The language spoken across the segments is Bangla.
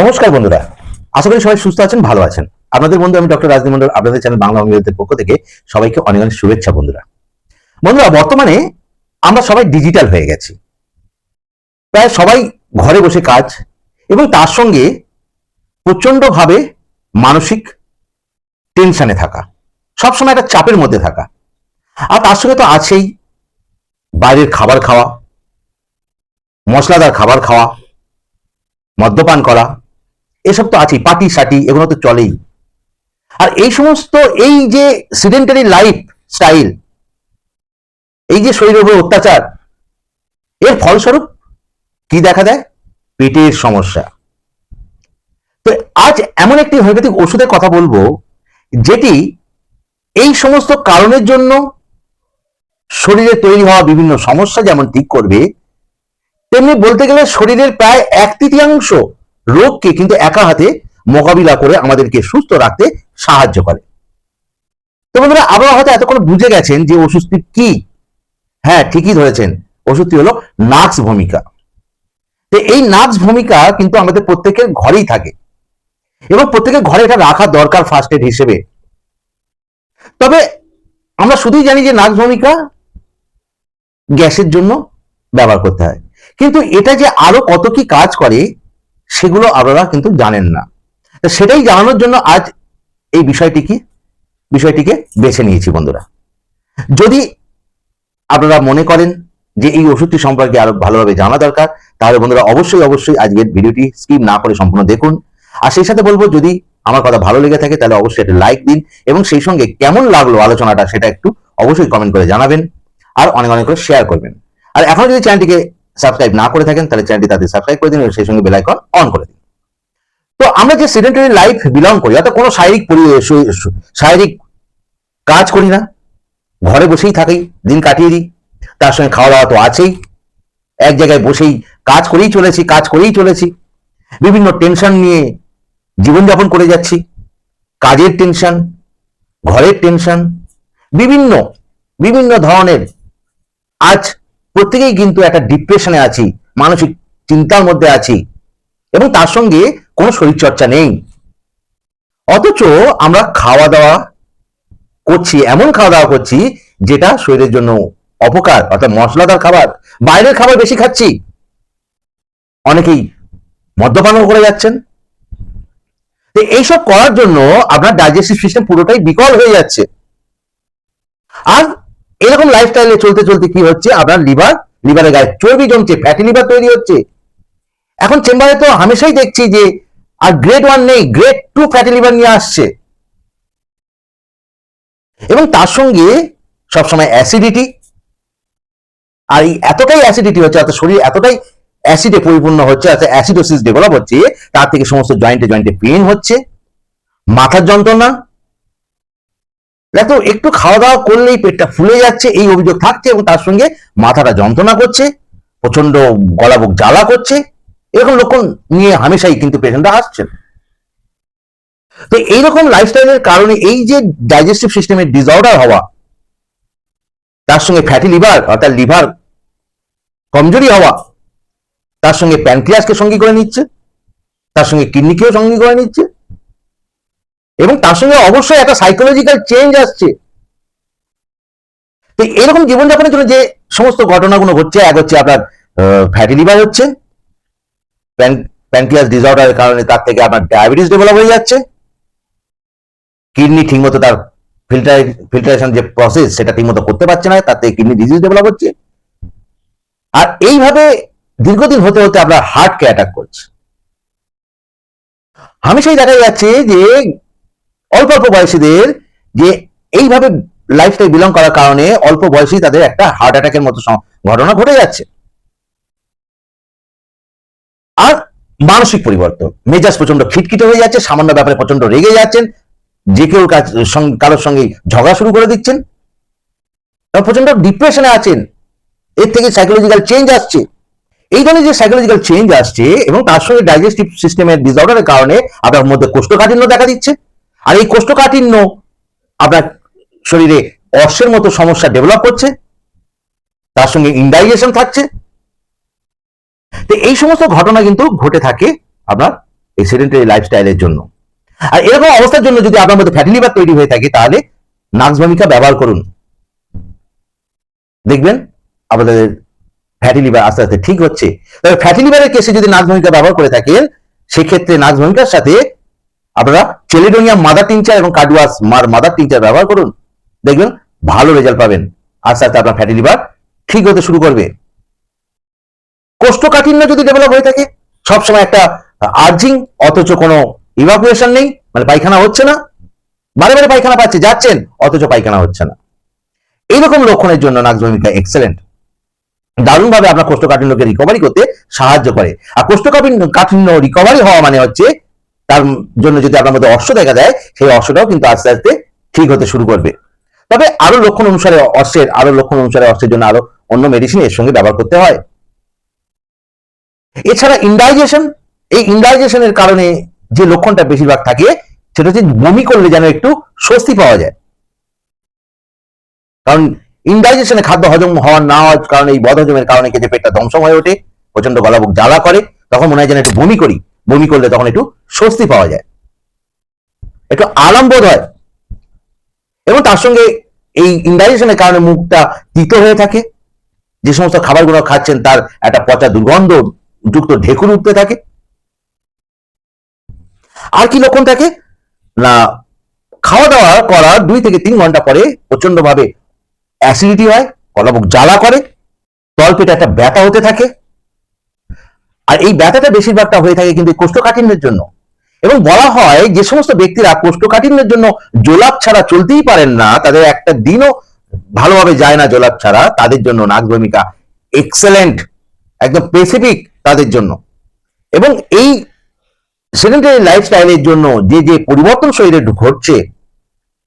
নমস্কার বন্ধুরা। আশা করি সবাই সুস্থ আছেন, ভালো আছেন। আপনাদের বন্ধু, আমি ডক্টর রাজদীপ মন্ডল আপনাদের চ্যানেল বাংলা অঙ্গীদের পক্ষ থেকে সবাইকে অনেক অনেক শুভেচ্ছা বন্ধুরা। বন্ধুরা, বর্তমানে আমরা সবাই ডিজিটাল হয়ে গেছি। প্রায় সবাই ঘরে বসে কাজ এবং তার সঙ্গে প্রচন্ডভাবে মানসিক টেনশনে থাকা, সবসময় একটা চাপের মধ্যে থাকা। আর তার সঙ্গে তো আছেই বাইরের খাবার খাওয়া, মশলাদার খাবার খাওয়া, মদ্যপান করা এসব তো আছেই পার্টি সাটি, এগুলো তো চলেই। আর এই সমস্ত, এই যে সিডেন্টারি লাইফ স্টাইল এই যে শরীরের উপর অত্যাচার, এর ফলস্বরূপ কি দেখা দেয়? পেটের সমস্যা। তো আজ এমন একটি হোমিওপ্যাথিক ওষুধের কথা বলব, যেটি এই সমস্ত কারণের জন্য শরীরে তৈরি হওয়া বিভিন্ন সমস্যা যেমন ঠিক করবে, তেমনি বলতে গেলে শরীরের প্রায় এক তৃতীয়াংশ রোগকে কিন্তু একা হাতে মোকাবিলা করে আমাদেরকে সুস্থ রাখতে সাহায্য করে। তো বন্ধুরা, আপনারা হয়তো এতক্ষণ বুঝে গেছেন যে ওষুধটি কি? হ্যাঁ ঠিকই ধরেছেন। ওষুধটি হলো নাক্স ভূমিকা। তো এই নাক্স ভূমিকা কিন্তু আমাদের প্রত্যেকের ঘরেই থাকে। এবং প্রত্যেকের ঘরে এটা রাখা দরকার ফার্স্ট এড হিসেবে। তবে আমরা শুধুই জানি যে নাক্স ভূমিকা গ্যাসের জন্য ব্যবহার করতে হয়। কিন্তু এটা যে আরও কত কি কাজ করে সেগুলো আপনারা কিন্তু জানেন না। সেটাই জানানোর জন্য আজ এই বিষয়টিকে বিষয়টিকে বেছে নিয়েছি বন্ধুরা। যদি আপনারা মনে করেন যে এই ওষুধটি সম্পর্কে আরও ভালোভাবে জানা দরকার, তাহলে বন্ধুরা অবশ্যই অবশ্যই আজকের ভিডিওটি স্কিপ না করে সম্পূর্ণ দেখুন। আর সেই সাথে বলব, যদি আমার কথা ভালো লেগে থাকে, তাহলে অবশ্যই একটা লাইক দিন এবং সেই সঙ্গে কেমন লাগল আলোচনাটা সেটা একটু অবশ্যই কমেন্ট করে জানাবেন আর অনেক অনেক করে শেয়ার করবেন। আর এখন যদি চ্যানেলটিকে সাবস্ক্রাইব না করে থাকেন, তাহলে চ্যানেলটি তাদের সাবস্ক্রাইব করে দিন এবং সেই সঙ্গে বেল আইকন অন করে দিন। তো আমরা যে সেডেন্টারি লাইফ বিলং করি, অর্থাৎ কোনো শারীরিক শারীরিক কাজ করি না। ঘরে বসেই থাকি, দিন কাটিয়ে দিই। তার সঙ্গে খাওয়া দাওয়া তো আছেই। এক জায়গায় বসেই কাজ করেই চলেছি, কাজ করেই চলেছি। বিভিন্ন টেনশন নিয়ে জীবনযাপন করে যাচ্ছি। কাজের টেনশন ঘরের টেনশন বিভিন্ন বিভিন্ন ধরনের আজ প্রত্যেকেই কিন্তু একটা ডিপ্রেশনে আছি, মানসিক চিন্তার মধ্যে আছি, এবং তার সঙ্গে কোনো শরীরচর্চা নেই। অথচ আমরা খাওয়া দাওয়া করছি, এমন খাওয়া দাওয়া করছি যেটা শরীরের জন্য অপকার, অর্থাৎ মশলাদার খাবার, বাইরের খাবার বেশি খাচ্ছি। অনেকেই মদ্যপানও করে যাচ্ছেন। তো এইসব করার জন্য আপনার ডাইজেস্টিভ সিস্টেম পুরোটাই বিকল হয়ে যাচ্ছে। আর এরকম লাইফস্টাইলে চলতে চলতে কি হচ্ছে? আপনার লিভার লিভারের গায়ে চর্বি জমছে ফ্যাটি লিভার তৈরি হচ্ছে। এখন চেম্বারে তো হামেশাই দেখছি যে, আর গ্রেড ওয়ান নেই গ্রেড টু ফ্যাটি লিভার নিয়ে আসছে। এবং তার সঙ্গে সবসময় অ্যাসিডিটি আর এই এতটাই অ্যাসিডিটি হচ্ছে, অর্থাৎ শরীর এতটাই অ্যাসিডে পরিপূর্ণ হচ্ছে, অর্থাৎ অ্যাসিডোসিস ডেভেলপ হচ্ছে, তার থেকে সমস্ত জয়েন্টে জয়েন্টে পেন হচ্ছে। মাথার যন্ত্রণা দেখো, একটু খাওয়া দাওয়া করলেই পেটটা ফুলে যাচ্ছে, এই অভিযোগ থাকছে এবং তার সঙ্গে মাথাটা যন্ত্রণা করছে প্রচণ্ড গলা বুক জ্বালা করছে, এরকম লক্ষণ নিয়ে হামেশাই কিন্তু পেশেন্টরা আসছেন তো এইরকম লাইফস্টাইলের কারণে এই যে ডাইজেস্টিভ সিস্টেমের ডিসঅর্ডার হওয়া, তার সঙ্গে ফ্যাটি লিভার অর্থাৎ লিভার কমজোরি হওয়া, তার সঙ্গে প্যানক্রিয়াসকে সঙ্গী করে নিচ্ছে, তার সঙ্গে কিডনিকেও সঙ্গী করে নিচ্ছে এবং তার সঙ্গে অবশ্যই একটা সাইকোলজিক্যাল চেঞ্জ আসছে। তো এরকম জীবনযাপনের জন্য যে সমস্ত ঘটনাগুলো ঘটছে এক হচ্ছে আপনার ফ্যাটি লিভার হচ্ছে প্যানক্রিয়াস ডিসঅর্ডারের কারণে তার থেকে আপনার ডায়াবেটিস ডেভেলপ হয়ে যাচ্ছে কিডনি ঠিকমতো তার ফিল্টার ফিল্টারেশন যে প্রসেস সেটা ঠিকমতো করতে পারছে না থেকে কিডনি ডিজিজ ডেভেলপ হচ্ছে। আর এইভাবে দীর্ঘদিন হতে হতে আপনার হার্টকে অ্যাটাক করছে। হামেশাই দেখা যাচ্ছে যে অল্প অল্প বয়সীদের যে এইভাবে লাইফস্টাইল বিলং করার কারণে অল্প বয়সী তাদের একটা হার্ট অ্যাটাকের মতো ঘটনা ঘটে যাচ্ছে। আর মানসিক পরিবর্তন। মেজাজ প্রচণ্ড খিটখিটে হয়ে যাচ্ছে, সামান্য ব্যাপারে প্রচণ্ড রেগে যাচ্ছেন, যে কেউ কারোর সঙ্গে ঝগড়া শুরু করে দিচ্ছেন প্রচণ্ড ডিপ্রেশনে আছেন। এর থেকে সাইকোলজিক্যাল চেঞ্জ আসছে। এই ধরনের যে সাইকোলজিক্যাল চেঞ্জ আসছে এবং তার সঙ্গে ডাইজেস্টিভ সিস্টেমের ডিসঅর্ডারের কারণে আপনার মধ্যে কোষ্ঠকাঠিন্য দেখা দিচ্ছে। আর এই কোষ্ঠকাঠিন্য আপনার শরীরে অর্শের মতো সমস্যা ডেভেলপ করছে, তার সঙ্গে ইনডাইজেশন থাকছে। তো এই সমস্ত ঘটনা কিন্তু ঘটে থাকে আপনার এই সেডেন্টারি লাইফস্টাইলের জন্য। আর এরকম অবস্থার জন্য যদি আপনার মধ্যে ফ্যাটি লিভার তৈরি হয়ে থাকে, তাহলে নাক্স ভূমিকা ব্যবহার করুন। দেখবেন আপনাদের ফ্যাটি লিভার আস্তে আস্তে ঠিক হচ্ছে। তবে ফ্যাটি লিভারের কেসে যদি ভূমিকা ব্যবহার করে থাকেন, সেক্ষেত্রে নাক্স ভূমিকার সাথে আপনারা চেলিডোনিয়াম মাদার টিংচার এবং কার্ডুয়াস মার মাদার টিংচার ব্যবহার করুন। দেখবেন ভালো রেজাল্ট পাবেন। আস্তে আস্তে আপনার ফ্যাটি লিভার ঠিক হতে শুরু করবে। কোষ্ঠকাঠিন্য যদি ডেভেলপ হয়ে থাকে, সবসময় একটা আর্জিং, অথচ কোনো ইভাকুয়েশন নেই মানে পায়খানা হচ্ছে না। বারে বারে পায়খানা পাচ্ছে, যাচ্ছেন, অথচ পায়খানা হচ্ছে না। এইরকম লক্ষণের জন্য নাক ভূমিকা এক্সেলেন্ট দারুণভাবে আপনার কোষ্ঠকাঠিন্যকে রিকভারি করতে সাহায্য করে। আর কোষ্ঠকাঠিন্য কাঠিন্য রিকভারি হওয়া মানে হচ্ছে তার জন্য যদি আপনার মধ্যে অশ্ব দেখা দেয় সেই অশ্বটাও কিন্তু আস্তে আস্তে ঠিক হতে শুরু করবে। তবে আরও লক্ষণ অনুসারে অশ্বের, আরও লক্ষণ অনুসারে অশ্বের জন্য আরও অন্য মেডিসিন এর সঙ্গে ব্যবহার করতে হয়। এছাড়া ইন্ডাইজেশন এই ইন্ডাইজেশনের কারণে যে লক্ষণটা বেশিরভাগ থাকে, সেটা হচ্ছে বমি করলে যেন একটু স্বস্তি পাওয়া যায়। কারণ ইনডাইজেশনে খাদ্য হজম হওয়া না হওয়ার কারণে এই বদহজমের কারণে যে পেটটা ধ্বংস হয়ে ওঠে প্রচণ্ড গলাবুক জ্বালা করে, তখন মনে হয় যেন একটু বমি করি। বমি করলে তখন একটু স্বস্তি পাওয়া যায়। একটু আরাম বোধ হয়। এবং তার সঙ্গে এই ইনডাইজেশনের কারণে মুখটা তিতো হয়ে থাকে। যে সমস্ত খাবারগুলো খাচ্ছেন তার একটা পচা দুর্গন্ধ যুক্ত ঢেকুর উঠতে থাকে। আর কি লক্ষণ থাকে? না খাওয়া দাওয়া করার দুই থেকে তিন ঘণ্টা পরে প্রচণ্ড ভাবে অ্যাসিডিটি হয় কলাবুক জ্বালা করে, তলপেটে একটা ব্যথা হতে থাকে। আর এই ব্যথাটা বেশিরভাগটা হয়ে থাকে কিন্তু কোষ্ঠকাঠিন্যের জন্য। এবং বলা হয় যে সমস্ত ব্যক্তিরা কোষ্ঠকাঠিন্যের জন্য জোলাপ ছাড়া চলতেই পারেন না, তাদের একটা দিনও ভালোভাবে যায় না জোলাপ ছাড়া, তাদের জন্য নাক ভূমিকা এক্সেলেন্ট একদম স্পেসিফিক তাদের জন্য। এবং এই সেডেন্টারি লাইফস্টাইলের জন্য যে যে পরিবর্তন শরীরে ঘটছে,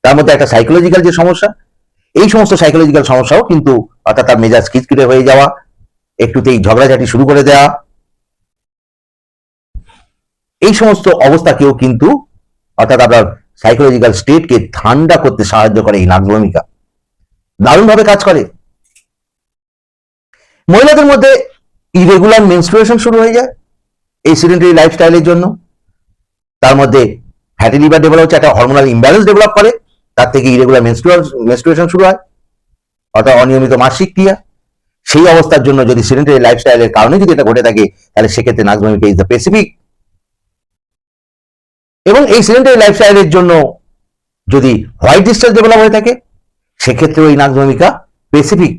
তার মধ্যে একটা সাইকোলজিক্যাল যে সমস্যা, এই সমস্ত সাইকোলজিক্যাল সমস্যাও কিন্তু অর্থাৎ তার মেজাজ খিচখিটে হয়ে যাওয়া, একটুতেই ঝগড়াঝাটি শুরু করে দেওয়া এই সমস্ত অবস্থাকেও কিন্তু, অর্থাৎ আপনার সাইকোলজিক্যাল স্টেটকে ঠান্ডা করতে সাহায্য করে এই নাক ভূমিকা দারুণভাবে কাজ করে। মহিলাদের মধ্যে ইরেগুলার মেনস্ট্রুয়েশন শুরু হয়ে যায় এই সিডেন্টারি লাইফস্টাইলের জন্য। তার মধ্যে ফ্যাটি লিভার ডেভেলপ হচ্ছে, একটা হরমোনাল ইমব্যালেন্স ডেভেলপ করে, তার থেকে ইরেগুলার মেনস্ট্রুয়েশন শুরু হয়, অর্থাৎ অনিয়মিত মাসিক ক্রিয়া। সেই অবস্থার জন্য যদি সিডেন্টারি লাইফস্টাইলের কারণে যদি এটা ঘটে থাকে, তাহলে সেক্ষেত্রে নাজভূমিকা ইজ দ্য স্পেসিফিক এবং এই সিডেন্টারি লাইফস্টাইলের জন্য যদি হোয়াইট ডিস্টার্স ডেভেলপ হয়ে থাকে, সেক্ষেত্রে ওই নাক ভূমিকা স্পেসিফিক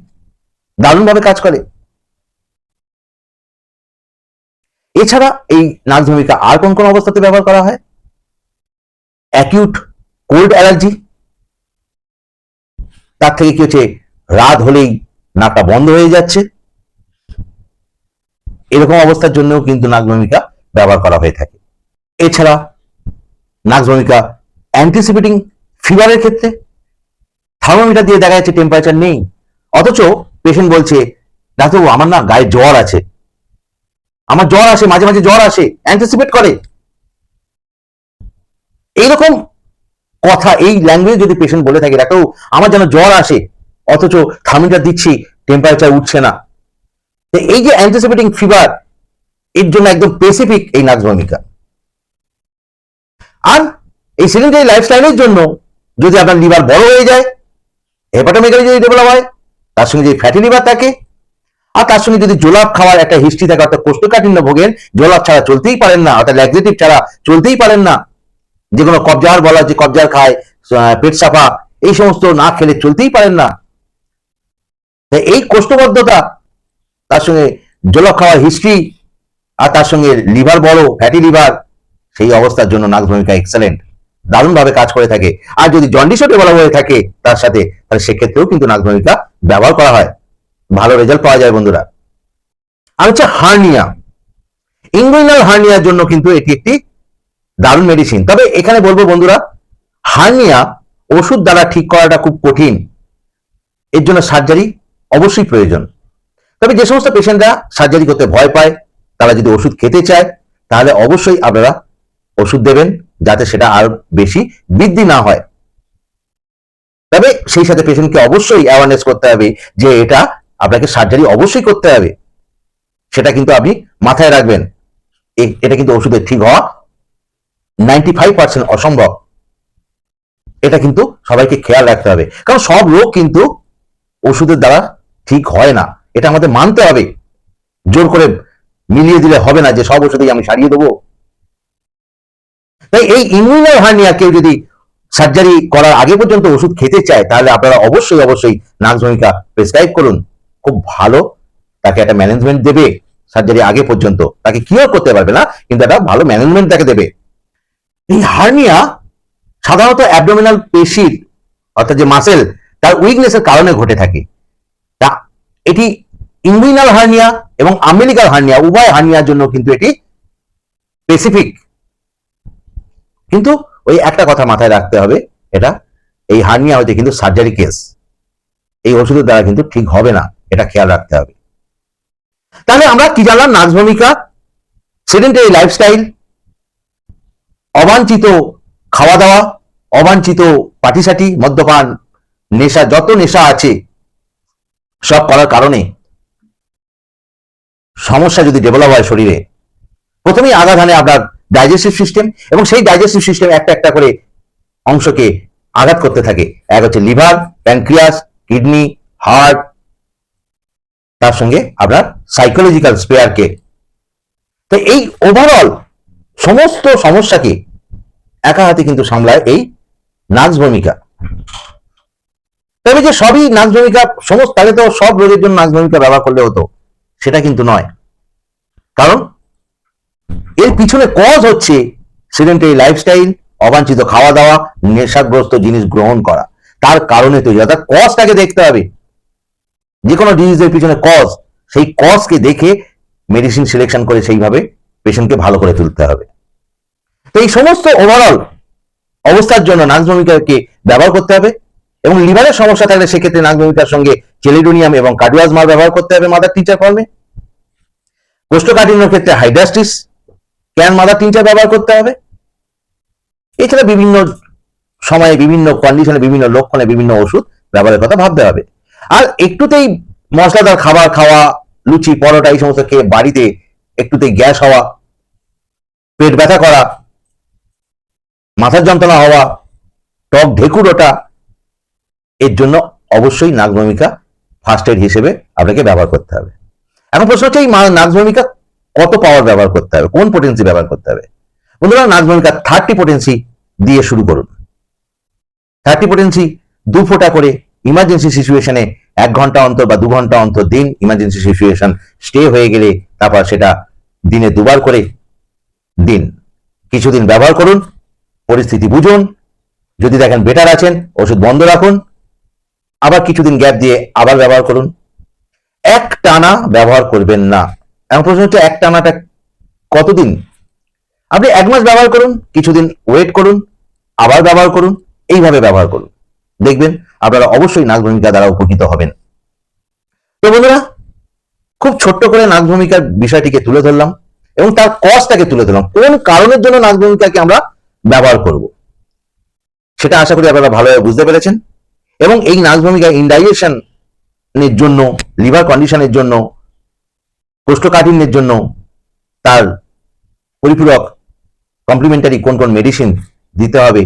দারুণভাবে কাজ করে। এছাড়া এই নাক ভূমিকা আর কোন কোন অবস্থাতে ব্যবহার করা হয়? অ্যাকিউট কোল্ড অ্যালার্জি তার থেকে কি হচ্ছে? রাত হলেই নাকটা বন্ধ হয়ে যাচ্ছে। এরকম অবস্থার জন্যও কিন্তু নাক ভূমিকা ব্যবহার করা হয়ে থাকে। এছাড়া নাক ভূমিকা অ্যান্টিসিপেটিং ফিভারের ক্ষেত্রে থার্মোমিটার দিয়ে দেখা যাচ্ছে টেম্পারেচার নেই। অথচ পেশেন্ট বলছে, ডাক্তারবাবু, আমার না গায়ে জ্বর আছে। আমার জ্বর আসে মাঝে মাঝে জ্বর আসে অ্যান্টিসিপেট করে। এইরকম কথা, এই ল্যাঙ্গুয়েজ যদি পেশেন্ট বলে থাকে, ডাক্তারবাবু, আমার যেন জ্বর আসে, অথচ থার্মোমিটার দিচ্ছি টেম্পারেচার উঠছে না। এই যে অ্যান্টিসিপেটিং ফিভার এর জন্য একদম স্পেসিফিক এই নাক ভূমিকা। আর এই সিডেন্টারি লাইফস্টাইলের জন্য যদি আপনার লিভার বড় হয়ে যায় হেপাটোমেগালি যদি ডেভেলপ হয়, তার সঙ্গে যদি ফ্যাটি লিভার থাকে, আর তার সঙ্গে যদি জোলাপ খাওয়ার একটা হিস্ট্রি থাকে, অর্থাৎ কোষ্ঠকাঠিন্য ভোগেন জোলাপ ছাড়া চলতেই পারেন না, অর্থাৎ ল্যাক্সেটিভ ছাড়া চলতেই পারেন না, যে কোনো কবজার বলা যে কবজার খায় পেট সাফা, এই সমস্ত না খেলে চলতেই পারেন না। এই কোষ্ঠবদ্ধতা, তার সঙ্গে জোলাপ খাওয়ার হিস্ট্রি আর তার সঙ্গে লিভার বড় ফ্যাটি লিভার সেই অবস্থার জন্য নাক ভূমিকা এক্সেলেন্ট দারুণভাবে কাজ করে থাকে। আর যদি জন্ডিস ডেভেলপ হয়ে থাকে তার সাথে, তাহলে সেক্ষেত্রেও কিন্তু নাক ভূমিকা ব্যবহার করা হয়। ভালো রেজাল্ট পাওয়া যায় বন্ধুরা। আর হচ্ছে হার্নিয়া। ইঙ্গুইনাল হার্নিয়ার জন্য কিন্তু এটি একটি দারুণ মেডিসিন তবে এখানে বলব বন্ধুরা, হার্নিয়া ওষুধ দ্বারা ঠিক করাটা খুব কঠিন। এর জন্য সার্জারি অবশ্যই প্রয়োজন। তবে যে সমস্ত পেশেন্টরা সার্জারি করতে ভয় পায়, তারা যদি ওষুধ খেতে চায়, তাহলে অবশ্যই আপনারা ওষুধ দেবেন যাতে সেটা আর বেশি বৃদ্ধি না হয়। তবে সেই সাথে পেশেন্টকে অবশ্যই অ্যাওয়ারনেস করতে হবে যে এটা আপনাকে সার্জারি অবশ্যই করতে হবে। সেটা কিন্তু আপনি মাথায় রাখবেন। এটা কিন্তু ওষুধের ঠিক হওয়া নাইনটি ফাইভ পার্সেন্ট অসম্ভব। এটা কিন্তু সবাইকে খেয়াল রাখতে হবে। কারণ সব রোগ কিন্তু ওষুধের দ্বারা ঠিক হয় না। এটা আমাদের মানতে হবে। জোর করে মিলিয়ে দিলে হবে না যে সব ওষুধেই আমি সারিয়ে দেবো। তাই এই ইমিউনাল হার্নিয়া কেউ যদি সার্জারি করার আগে পর্যন্ত ওষুধ খেতে চায়, তাহলে আপনারা অবশ্যই অবশ্যই নাগজমিকা প্রেসক্রাইব করুন। খুব ভালো, তাকে একটা ম্যানেজমেন্ট দেবে সার্জারি আগে পর্যন্ত। তাকে কিওর করতে পারবে না, কিন্তু একটা ভালো ম্যানেজমেন্ট তাকে দেবে। এই হার্নিয়া সাধারণত অ্যাবডোমিনাল পেশির অর্থাৎ যে মাসেল তার উইকনেসের কারণে ঘটে থাকে। তা এটি ইনগুইনাল হার্নিয়া এবং আমেরিকাল হার্নিয়া, উভয় হার্নিয়ার জন্য কিন্তু এটি স্পেসিফিক কিন্তু ওই একটা কথা মাথায় রাখতে হবে, এটা এই হার্নিয়া হচ্ছে কিন্তু সার্জারি কেস এই ওষুধের দ্বারা কিন্তু ঠিক হবে না, এটা খেয়াল রাখতে হবে। তাহলে আমরা কি জানলাম? নাচ ভূমিকা সেডেন্টারি লাইফস্টাইল অবাঞ্ছিত খাওয়া দাওয়া অবাঞ্ছিত পাটিসাটি, মদ্যপান, নেশা, যত নেশা আছে, সব করার কারণে সমস্যা যদি ডেভেলপ হয় শরীরে, প্রথমেই হানে আপনার ডাইজেস্টিভ সিস্টেম এবং সেই ডাইজেস্টিভ সিস্টেম একটা একটা করে অংশকে আঘাত করতে থাকে। এক হচ্ছে লিভার প্যানক্রিয়াস কিডনি হার্ট তার সঙ্গে আপনার সাইকোলজিক্যাল স্পেয়ারকে তো এই ওভারঅল সমস্ত সমস্যাকে একা হাতে কিন্তু সামলায় এই নাচ ভূমিকা। তবে যে সবই নাচ ভূমিকা, সমস্ত তাহলে তো সব রোগের জন্য নাচ ভূমিকা ব্যবহার করলে হতো, সেটা কিন্তু নয়। কারণ এর পিছনে কজ হচ্ছে সেডেন্টারি লাইফস্টাইল অবাঞ্ছিত খাওয়া দাওয়া নেশাগ্রস্ত জিনিস গ্রহণ করা। তার কারণে তৈরি অর্থাৎ কজটাকে দেখতে হবে। যে কোনো ডিজিজের পিছনে কজ সেই কজকে দেখে মেডিসিন সিলেকশন করে সেইভাবে পেশেন্টকে ভালো করে তুলতে হবে। তো এই সমস্ত ওভারঅল অবস্থার জন্য নাগভূমিকাকে ব্যবহার করতে হবে এবং লিভারের সমস্যা থাকলে সেক্ষেত্রে নাগভূমিকার সঙ্গে চেলিডোনিয়াম এবং কার্ডিওয়াজমার ব্যবহার করতে হবে মাদার টিচার ফর্মে কোষ্ঠকাঠিন্যের ক্ষেত্রে হাইড্রাস্টিস ক্যান মাদার টিচার ব্যবহার করতে হবে? এছাড়া বিভিন্ন সময়ে, বিভিন্ন কন্ডিশনে বিভিন্ন লক্ষণে, বিভিন্ন ওষুধ ব্যবহারের কথা ভাবতে হবে। আর একটুতেই মশলাদার খাবার খাওয়া, লুচি, পরোটা, এই সমস্ত খেয়ে বাড়িতে একটুতেই গ্যাস হওয়া, পেট ব্যথা করা, মাথার যন্ত্রণা হওয়া টক ঢেকুর ওঠা, এর জন্য অবশ্যই নাগভূমিকা ফার্স্ট এড হিসেবে আপনাকে ব্যবহার করতে হবে। এখন প্রশ্ন হচ্ছে, এই নাগভূমিকা কত পাওয়ার ব্যবহার করতে হবে? কোন পোটেন্সি ব্যবহার করতে হবে? বন্ধুরা নাগভূমিকা থার্টি পোটেন্সি দিয়ে শুরু করুন। থার্টি পোটেন্সি দু ফোঁটা করে ইমার্জেন্সি সিচুয়েশনে এক ঘণ্টা অন্তর বা দু ঘণ্টা অন্তর দিন ইমার্জেন্সি সিচুয়েশন স্টে হয়ে গেলে তারপর সেটা দিনে দুবার করে দিন। কিছুদিন ব্যবহার করুন, পরিস্থিতি বুঝুন, যদি দেখেন বেটার আছেন, ওষুধ বন্ধ রাখুন, আবার কিছুদিন গ্যাপ দিয়ে আবার ব্যবহার করুন। এক টানা ব্যবহার করবেন না। এমন প্রশ্ন হচ্ছে এক টানাটা কতদিন? আপনি এক মাস ব্যবহার করুন, কিছুদিন ওয়েট করুন, আবার ব্যবহার করুন, এইভাবে ব্যবহার করুন। দেখবেন আপনারা অবশ্যই নাক ভূমিকা দ্বারা উপকৃত হবেন। তো বন্ধুরা, খুব ছোট্ট করে নাক ভূমিকার বিষয়টিকে তুলে ধরলাম এবং তার কজটাকে তুলে ধরলাম। কোন কারণের জন্য নাক ভূমিকাকে আমরা ব্যবহার করব? সেটা আশা করি আপনারা ভালোভাবে বুঝতে পেরেছেন। এবং এই নাক ভূমিকা ইনডাইজেশনের জন্য লিভার কন্ডিশনের জন্য কোষ্ঠকাঠিন্যের জন্য তার পরিপূরক কমপ্লিমেন্টারি কোন কোন মেডিসিন দিতে হবে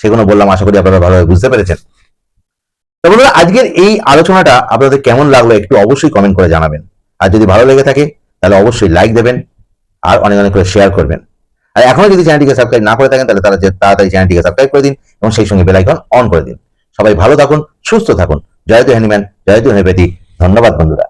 সেগুলো বললাম আশা করি আপনারা ভালোভাবে বুঝতে পেরেছেন তো বন্ধুরা আজকের এই আলোচনাটা আপনাদের কেমন লাগল একটু অবশ্যই কমেন্ট করে জানাবেন আর যদি ভালো লেগে থাকে তাহলে অবশ্যই লাইক দেবেন আর অনেক অনেক করে শেয়ার করবেন আর এখনও যদি চ্যানেলটিকে সাবস্ক্রাইব না করে থাকেন তাহলে তারা তাড়াতাড়ি চ্যানেলটিকে সাবস্ক্রাইব করে দিন এবং সেই সঙ্গে বেলাইকন অন করে দিন সবাই ভালো থাকুন সুস্থ থাকুন জয়তু হ্যানিম্যান জয়তু হোমিওপ্যাথি ধন্যবাদ বন্ধুরা